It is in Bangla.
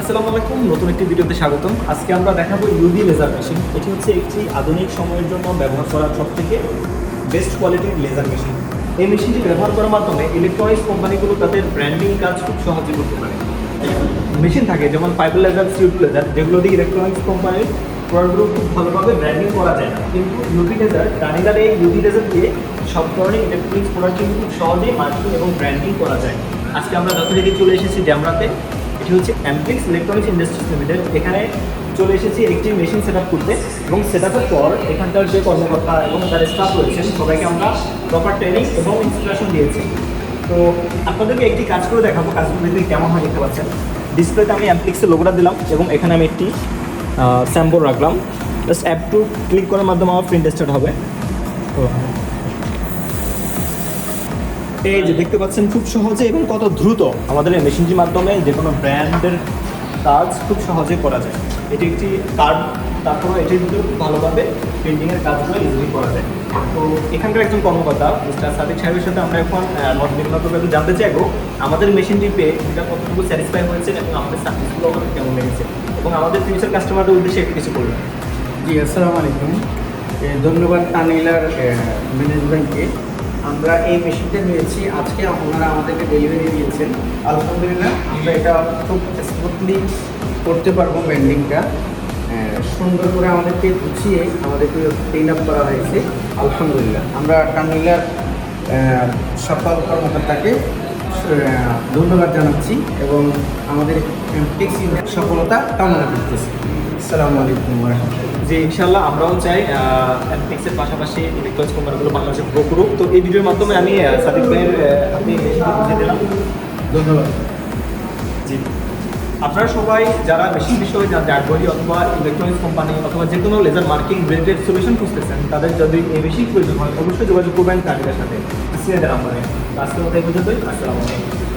আসসালামু আলাইকুম, নতুন একটি ভিডিওতে স্বাগতম। আজকে আমরা দেখাবো ইউভি লেজার মেশিন এটি হচ্ছে একটি আধুনিক সময়ের জন্য ব্যবহার করা সব থেকে বেস্ট কোয়ালিটির লেজার মেশিন এই মেশিনটি ব্যবহার করার মাধ্যমে ইলেকট্রনিক্স কোম্পানিগুলো তাদের ব্র্যান্ডিং কাজ খুব সহজে করতে পারে। মেশিন থাকে যেমন ফাইবার লেজার সিউট লেজার যেগুলো দিয়ে ইলেকট্রনিক্স কোম্পানির প্রোডাক্টগুলো খুব ভালোভাবে ব্র্যান্ডিং করা যায় না। কিন্তু ইউভি লেজার টানিলার এই ইউভি লেজার দিয়ে সব ধরনের ইলেকট্রনিক্স প্রোডাক্ট কিন্তু খুব সহজেই মার্কেটিং এবং ব্র্যান্ডিং করা যায়। আজকে আমরা যথারীতি চলে এসেছি ড্যামরাতে এটি হচ্ছে অ্যাম্পিক্স ইলেকট্রনিক্স ইন্ডাস্ট্রিজ লিমিটেড এখানে চলে এসেছি একটি মেশিন সেট করতে এবং সেট পর এখানকার যে কর্মকর্তা এবং তার স্টাফ রয়েছেন, সবাইকে আমরা প্রপার ট্রেনিং এবং ইনস্ট্রাকশন দিয়েছি। তো আপনাদেরকে একটি কাজ করে দেখাবো, কাজগুলো দেখতে কেমন হয় দেখতে পাচ্ছেন। ডিসপ্লেতে আমি অ্যাম্পিক্সের লোগোটা দিলাম এবং এখানে আমি একটি স্যাম্পল রাখলাম। জাস্ট অ্যাপ টু ক্লিক করার মাধ্যমে আমার প্রিন্ট স্টার্ট হবে। তো এই যে দেখতে পাচ্ছেন খুব সহজে এবং কত দ্রুত আমাদের এই মেশিনটির মাধ্যমে যে কোনো ব্র্যান্ডের কাজ খুব সহজে করা যায়। এটি একটি কার্ড তারপরে এটির ভিতরে খুব ভালোভাবে প্রিন্টিংয়ের কাজগুলো ইজিলি করা যায়। তো এখানকার একজন কর্মকর্তা, মিস্টার সাদিক সাহেবের সাথে আমরা এখন বিনিময় একটু জানতে চাইব, আমাদের মেশিনটি পেয়ে এটা কতটুকু স্যাটিসফাই হয়েছে এবং আমাদের সার্ভিসগুলো আমাদের কেমন লেগেছে এবং আমাদের ফিউচার কাস্টমারদের উদ্দেশ্যে একটু কিছু বলবেন। জি, আসসালামু আলাইকুম। ধন্যবাদ তানিলার ম্যানেজমেন্টকে আমরা এই মেশিনটা নিয়েছি। আজকে ওনারা আমাদেরকে ডেলিভারি দিয়েছেন। আলহামদুলিল্লাহ, আমরা এটা খুব স্মুথলি করতে পারব ব্যান্ডিংটা সুন্দর করে আমাদেরকে গুছিয়ে আমাদেরকে ক্লিন আপ করা হয়েছে। আলহামদুলিল্লাহ, আমরা টানিলার সফল কর্মকর্তাকে ধন্যবাদ জানাচ্ছি এবং আমাদের টেক্সি সফলতা কামনা করতেছি। আসসালামু আলাইকুম রহমতুল্লাহ। যে ইনশাল্লাহ আমরাও চাই অ্যান্টিক্সের পাশাপাশি ইলেকট্রনিক্স কোম্পানিগুলো বাংলাদেশে গ্রো করুক। তো এই ভিডিওর মাধ্যমে আমি সাদিক ভাইয়ের আপনি দিলাম। ধন্যবাদ। জি। আপনারা সবাই যারা মেশিন বিষয়ে জানতে আগ্রহী অথবা ইলেকট্রনিক্স কোম্পানি অথবা যে কোনো লেজার মার্কিং রিলেটেড সলিউশন খুঁজতেছেন তাদের যদি এই মেশিন প্রয়োজন হয় অবশ্যই যোগাযোগ করবেন তাদের সাথে। স্ক্রিনে নাম্বারে আজকের মতো এই পর্যন্তই। আসসালামু আলাইকুম।